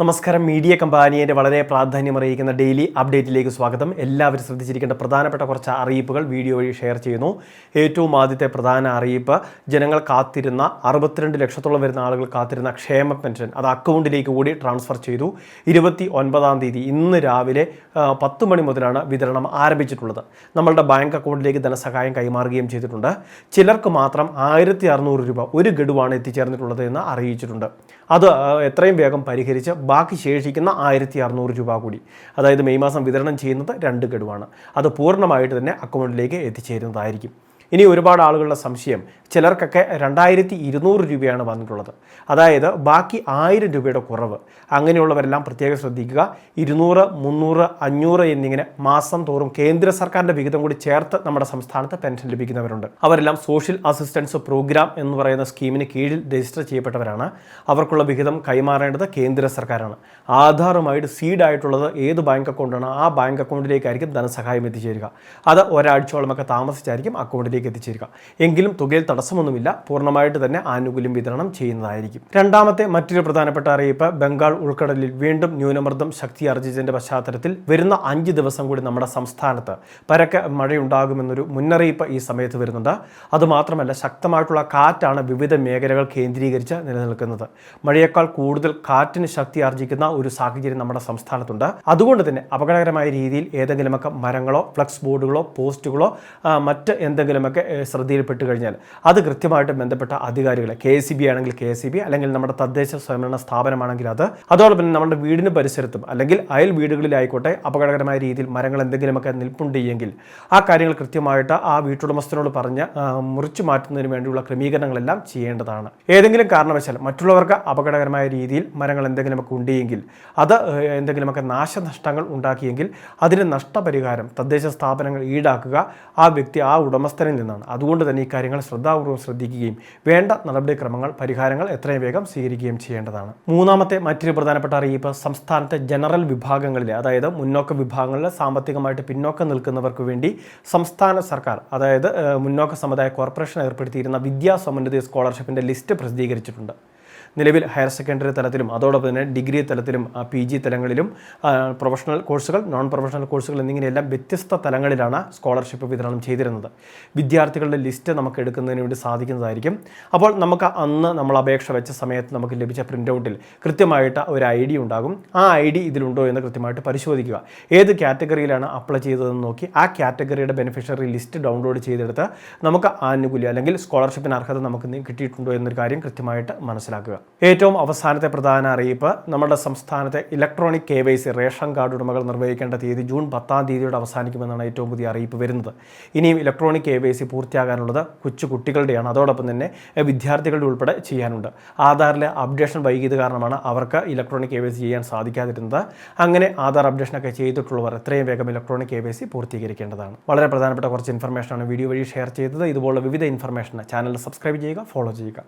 നമസ്കാരം. മീഡിയ കമ്പാനിയുടെ വളരെ പ്രാധാന്യം അറിയിക്കുന്ന ഡെയിലി അപ്ഡേറ്റിലേക്ക് സ്വാഗതം. എല്ലാവരും ശ്രദ്ധിച്ചിരിക്കേണ്ട പ്രധാനപ്പെട്ട കുറച്ച് അറിയിപ്പുകൾ വീഡിയോ വഴി ഷെയർ ചെയ്യുന്നു. ഏറ്റവും ആദ്യത്തെ പ്രധാന അറിയിപ്പ് ജനങ്ങൾ കാത്തിരുന്ന അറുപത്തിരണ്ട് ലക്ഷത്തോളം വരുന്ന ആളുകൾ കാത്തിരുന്ന ക്ഷേമ പെൻഷൻ അത് അക്കൗണ്ടിലേക്ക് കൂടി ട്രാൻസ്ഫർ ചെയ്തു. ഇരുപത്തി ഒൻപതാം തീയതി ഇന്ന് രാവിലെ പത്ത് മണി മുതലാണ് വിതരണം ആരംഭിച്ചിട്ടുള്ളത്. നമ്മളുടെ ബാങ്ക് അക്കൗണ്ടിലേക്ക് ധനസഹായം കൈമാറുകയും ചെയ്തിട്ടുണ്ട്. ചിലർക്ക് മാത്രം ആയിരത്തി രൂപ ഒരു ഗഡുവാണ് എത്തിച്ചേർന്നിട്ടുള്ളത് എന്ന് അറിയിച്ചിട്ടുണ്ട്. അത് എത്രയും വേഗം പരിഹരിച്ച് ബാക്കി ശേഷിക്കുന്ന ആയിരത്തി അറുന്നൂറ് രൂപ കൂടി. അതായത് മെയ് മാസം വിതരണം ചെയ്യുന്നത് രണ്ട് ഗഡുവാണ്. അത് പൂർണമായിട്ട് തന്നെ അക്കൗണ്ടിലേക്ക് എത്തിച്ചേരുന്നതായിരിക്കും. ഇനി ഒരുപാട് ആളുകളുടെ സംശയം ചിലർക്കൊക്കെ രണ്ടായിരത്തി ഇരുന്നൂറ് രൂപയാണ് വന്നിട്ടുള്ളത്. അതായത് ബാക്കി ആയിരം രൂപയുടെ കുറവ്. അങ്ങനെയുള്ളവരെല്ലാം പ്രത്യേകം ശ്രദ്ധിക്കുക. ഇരുന്നൂറ് മുന്നൂറ് അഞ്ഞൂറ് എന്നിങ്ങനെ മാസം തോറും കേന്ദ്ര സർക്കാരിന്റെ വിഹിതം കൂടി ചേർത്ത് നമ്മുടെ സംസ്ഥാനത്ത് പെൻഷൻ ലഭിക്കുന്നവരുണ്ട്. അവരെല്ലാം സോഷ്യൽ അസിസ്റ്റൻസ് പ്രോഗ്രാം എന്ന് പറയുന്ന സ്കീമിന് കീഴിൽ രജിസ്റ്റർ ചെയ്യപ്പെട്ടവരാണ്. അവർക്കുള്ള വിഹിതം കൈമാറേണ്ടത് കേന്ദ്ര സർക്കാരാണ്. ആധാറുമായിട്ട് സീഡായിട്ടുള്ളത് ഏത് ബാങ്ക് അക്കൗണ്ടാണ് ആ ബാങ്ക് അക്കൗണ്ടിലേക്കായിരിക്കും ധനസഹായം എത്തിച്ചേരുക. അത് ഒരാഴ്ചയോളമൊക്കെ താമസിച്ചായിരിക്കും അക്കൗണ്ടിലേക്ക് എത്തിച്ചേരുക. എങ്കിലും തുകയിൽ തടസ്സമൊന്നുമില്ല. പൂർണമായിട്ട് തന്നെ ആനുകൂല്യം വിതരണം ചെയ്യുന്നതായിരിക്കും. രണ്ടാമത്തെ മറ്റൊരു പ്രധാനപ്പെട്ട അറിയിപ്പ് ബംഗാൾ ഉൾക്കടലിൽ വീണ്ടും ന്യൂനമർദ്ദം ശക്തി ആർജിച്ചതിന്റെ പശ്ചാത്തലത്തിൽ വരുന്ന അഞ്ച് ദിവസം കൂടി നമ്മുടെ സംസ്ഥാനത്ത് പരക്കെ മഴയുണ്ടാകുമെന്നൊരു മുന്നറിയിപ്പ് ഈ സമയത്ത് വരുന്നുണ്ട്. അതുമാത്രമല്ല ശക്തമായിട്ടുള്ള കാറ്റാണ് വിവിധ മേഖലകൾ കേന്ദ്രീകരിച്ച് നിലനിൽക്കുന്നത്. മഴയേക്കാൾ കൂടുതൽ കാറ്റിന് ശക്തി ആർജിക്കുന്ന ഒരു സാഹചര്യം നമ്മുടെ സംസ്ഥാനത്തുണ്ട്. അതുകൊണ്ട് തന്നെ അപകടകരമായ രീതിയിൽ ഏതെങ്കിലുമൊക്കെ മരങ്ങളോ ഫ്ലക്സ് ബോർഡുകളോ പോസ്റ്റുകളോ മറ്റ് എന്തെങ്കിലുമൊക്കെ ശ്രദ്ധയിൽപ്പെട്ട് കഴിഞ്ഞാൽ കൃത്യമായിട്ട് ബന്ധപ്പെട്ട അധികാരികളെ കെ എസ് ബി ആണെങ്കിൽ കെ എസ് ബി അല്ലെങ്കിൽ നമ്മുടെ തദ്ദേശ സ്വയംഭരണ സ്ഥാപനമാണെങ്കിൽ അത്. അതോടൊപ്പം നമ്മുടെ വീടിന് പരിസരത്തും അല്ലെങ്കിൽ അയൽ വീടുകളിലായിക്കോട്ടെ അപകടകരമായ രീതിയിൽ മരങ്ങൾ എന്തെങ്കിലുമൊക്കെ നിൽപ്പുണ്ട് എങ്കിൽ ആ കാര്യങ്ങൾ കൃത്യമായിട്ട് ആ വീട്ടുടമസ്ഥനോട് പറഞ്ഞ് മുറിച്ചു മാറ്റുന്നതിന് വേണ്ടിയുള്ള ക്രമീകരണങ്ങളെല്ലാം ചെയ്യേണ്ടതാണ്. ഏതെങ്കിലും കാരണവശാൽ മറ്റുള്ളവർക്ക് അപകടകരമായ രീതിയിൽ മരങ്ങൾ എന്തെങ്കിലുമൊക്കെ ഉണ്ടെങ്കിൽ അത് എന്തെങ്കിലുമൊക്കെ നാശനഷ്ടങ്ങൾ ഉണ്ടാക്കിയെങ്കിൽ അതിന് നഷ്ടപരിഹാരം തദ്ദേശ സ്ഥാപനങ്ങൾ ഈടാക്കുക ആ വ്യക്തി ആ ഉടമസ്ഥനിൽ നിന്നാണ്. അതുകൊണ്ട് തന്നെ ഈ കാര്യങ്ങൾ ശ്രദ്ധാപൂർവം ശ്രദ്ധിക്കുകയും വേണ്ട നടപടിക്രമങ്ങൾ പരിഹാരങ്ങൾ എത്രയും വേഗം സ്വീകരിക്കുകയും ചെയ്യേണ്ടതാണ്. മൂന്നാമത്തെ മറ്റൊരു പ്രധാനപ്പെട്ട അറിയിപ്പ് സംസ്ഥാനത്തെ ജനറൽ വിഭാഗങ്ങളിലെ അതായത് മുന്നോക്ക വിഭാഗങ്ങളിലെ സാമ്പത്തികമായിട്ട് പിന്നോക്കം നിൽക്കുന്നവർക്ക് വേണ്ടി സംസ്ഥാന സർക്കാർ അതായത് മുന്നോക്ക സമുദായ കോർപ്പറേഷൻ ഏർപ്പെടുത്തിയിരുന്ന വിദ്യാസമുന്നതി സ്കോളർഷിപ്പിന്റെ ലിസ്റ്റ് പ്രസിദ്ധീകരിച്ചിട്ടുണ്ട്. നിലവിൽ ഹയർ സെക്കൻഡറി തലത്തിലും അതോടൊപ്പം തന്നെ ഡിഗ്രി തലത്തിലും പി ജി തലങ്ങളിലും പ്രൊഫഷണൽ കോഴ്സുകൾ നോൺ പ്രൊഫഷണൽ കോഴ്സുകൾ എന്നിങ്ങനെയെല്ലാം വ്യത്യസ്ത തലങ്ങളിലാണ് സ്കോളർഷിപ്പ് വിതരണം ചെയ്തിരുന്നത്. വിദ്യാർത്ഥികളുടെ ലിസ്റ്റ് നമുക്ക് എടുക്കുന്നതിന് വേണ്ടി സാധിക്കുന്നതായിരിക്കും. അപ്പോൾ നമുക്ക് അന്ന് നമ്മൾ അപേക്ഷ വെച്ച സമയത്ത് നമുക്ക് ലഭിച്ച പ്രിന്റ് ഔട്ടിൽ കൃത്യമായിട്ട് ഒരു ഐ ഡി ഉണ്ടാകും. ആ ഐ ഡി ഇതിലുണ്ടോ എന്ന് കൃത്യമായിട്ട് പരിശോധിക്കുക. ഏത് കാറ്റഗറിയിലാണ് അപ്ലൈ ചെയ്തതെന്ന് നോക്കി ആ കാറ്റഗറിയുടെ ബെനിഫിഷ്യറി ലിസ്റ്റ് ഡൗൺലോഡ് ചെയ്തെടുത്ത് നമുക്ക് ആനുകൂല്യം അല്ലെങ്കിൽ സ്കോളർഷിപ്പിന് അർഹത നമുക്ക് കിട്ടിയിട്ടുണ്ടോ എന്നൊരു കാര്യം കൃത്യമായിട്ട് മനസ്സിലാക്കുക. ഏറ്റവും അവസാനത്തെ പ്രധാന അറിയിപ്പ് നമ്മുടെ സംസ്ഥാനത്തെ electronic K Y C ration card ഉടമകൾ നിർവഹിക്കേണ്ട തീയതി ജൂൺ പത്താം തീയതിയോടെ അവസാനിക്കുമെന്നാണ് ഏറ്റവും പുതിയ അറിയിപ്പ് വരുന്നത്. ഇനിയും ഇലക്ട്രോണിക് കെ വൈ സി പൂർത്തിയാകാനുള്ളത് കൊച്ചു കുട്ടികളുടെയാണ്. അതോടൊപ്പം തന്നെ വിദ്യാർത്ഥികളുടെ ഉൾപ്പെടെ ചെയ്യാനുണ്ട്. ആധാറിലെ അപ്ഡേഷൻ വൈകിയത് കാരണമാണ് അവർക്ക് ഇലക്ട്രോണിക് കെ വൈ സി ചെയ്യാൻ സാധിക്കാതിരുന്നത്. അങ്ങനെ ആധാർ അപ്ഡേഷനൊക്കെ ചെയ്തിട്ടുള്ളവർ എത്രയും വേഗം ഇലക്ട്രോണിക് കെ വൈ സി പൂർത്തീകരിക്കേണ്ടതാണ്. വളരെ പ്രധാനപ്പെട്ട കുറച്ച് ഇൻഫർമേഷനാണ് വീഡിയോ വഴി ഷെയർ ചെയ്തത്. ഇതുപോലുള്ള വിവിധ ഇൻഫർമേഷൻ ചാനൽ സബ്സ്ക്രൈബ് ചെയ്യുക ഫോളോ ചെയ്യുക.